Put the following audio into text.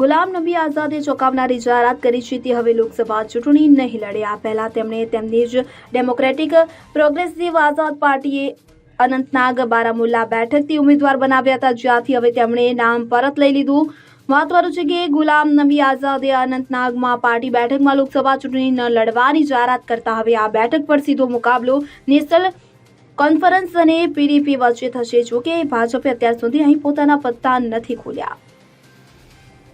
ગુલામ નબી આઝાદે ચોંકાવનારી જાહેરાત કરી છે તે હવે લોકસભા ચૂંટણી નહીં લડે. આ પહેલા તેમણે તેમની જ ડેમોક્રેટિક પ્રોગ્રેસિવ આઝાદ પાર્ટીએ અનંતનાગ બારામુલ્લા બેઠકથી ઉમેદવાર બનાવ્યા હતા. જ્યાંથી હવે તેમણે નામ પરત લઈ લીધું. મહત્વનું છે કે ગુલામ નબી આઝાદે અનંતનાગમાં પાર્ટી બેઠકમાં લોકસભા ચૂંટણી ન લડવાની જાહેરાત કરતા હવે આ બેઠક પર સીધો મુકાબલો નેશનલ કોન્ફરન્સ અને પીડીપી વચ્ચે થશે. જો કે ભાજપે અત્યાર સુધી અહીં પોતાના પત્તા નથી ખોલ્યા.